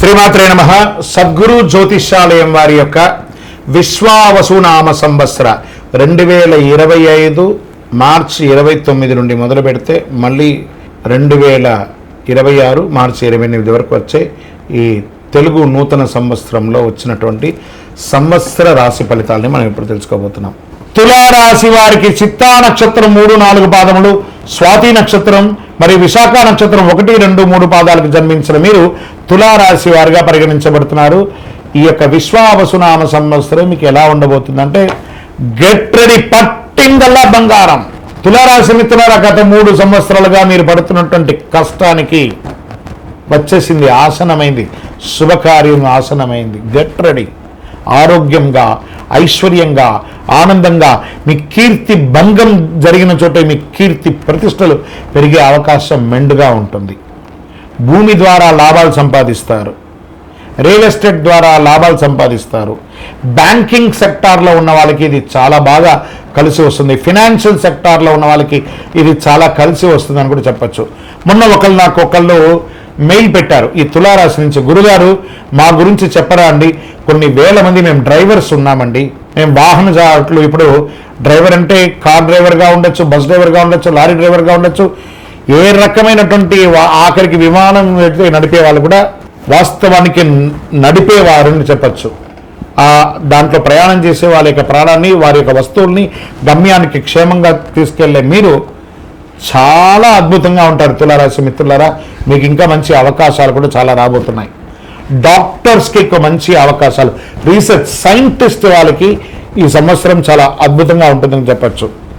శ్రీమాత్రే నమ. సద్గురు జ్యోతిష్యాలయం వారి యొక్క విశ్వావసునామ సంవత్సర రెండు వేల ఇరవై ఐదు మార్చి ఇరవై తొమ్మిది నుండి మొదలు పెడితే మళ్ళీ రెండు వేల ఇరవై ఆరు మార్చి ఇరవై ఎనిమిది వరకు వచ్చే ఈ తెలుగు నూతన సంవత్సరంలో వచ్చినటువంటి సంవత్సర రాశి ఫలితాలని మనం ఇప్పుడు తెలుసుకోబోతున్నాం. తులారాశి వారికి చిత్తా నక్షత్రం మూడు నాలుగు పాదములు స్వాతి నక్షత్రం మరి విశాఖ నక్షత్రం ఒకటి రెండు మూడు పాదాలకు జన్మించిన మీరు తులారాశి వారిగా పరిగణించబడుతున్నారు. ఈ యొక్క విశ్వావసునామ సంవత్సరం మీకు ఎలా ఉండబోతుందంటే గెట్ రెడీ పట్టిందల్లా బంగారం. తులారాశి మిత్రుల గత మూడు సంవత్సరాలుగా మీరు పడుతున్నటువంటి కష్టానికి వచ్చేసింది ఆసనమైంది శుభకార్యం ఆసనమైంది. గెట్ రెడీ ఆరోగ్యంగా ఐశ్వర్యంగా ఆనందంగా మీ కీర్తి భంగం జరిగిన చోట మీ కీర్తి ప్రతిష్టలు పెరిగే అవకాశం మెండుగా ఉంటుంది. భూమి ద్వారా లాభాలు సంపాదిస్తారు. రియల్ ఎస్టేట్ ద్వారా లాభాలు సంపాదిస్తారు. బ్యాంకింగ్ సెక్టార్లో ఉన్న వాళ్ళకి ఇది చాలా బాగా కలిసి వస్తుంది. ఫినాన్షియల్ సెక్టార్లో ఉన్న వాళ్ళకి ఇది చాలా కలిసి వస్తుందని కూడా చెప్పొచ్చు. మొన్న ఒకళ్ళు నాకు ఒకళ్ళు మెయిల్ పెట్టారు. ఈ తులారాశి నుంచి గురుగారు మా గురించి చెప్పరా అండి? కొన్ని వేల మంది మేము డ్రైవర్స్ ఉన్నామండి. మేము వాహన జాట్లు ఇప్పుడు డ్రైవర్ అంటే కార్ డ్రైవర్గా ఉండొచ్చు బస్ డ్రైవర్గా ఉండొచ్చు లారీ డ్రైవర్గా ఉండొచ్చు. ఏ రకమైనటువంటి ఆఖరికి విమానం నడిపే- నడిపే వాళ్ళు కూడా వాస్తవానికి నడిపేవారని చెప్పచ్చు. దాంట్లో ప్రయాణం చేసే వాళ్ళ యొక్క ప్రాణాన్ని వారి యొక్క వస్తువుల్ని గమ్యానికి క్షేమంగా తీసుకెళ్ళే మీరు చాలా అద్భుతంగా ఉంటారు తులారాశి మిత్రులారా. మీకు ఇంకా మంచి అవకాశాలు కూడా చాలా రాబోతున్నాయి. డాక్టర్స్కి ఎక్కువ మంచి అవకాశాలు. రీసెర్చ్ సైంటిస్ట్ వాళ్ళకి ఈ సంవత్సరం చాలా అద్భుతంగా ఉంటుందని చెప్పచ్చు.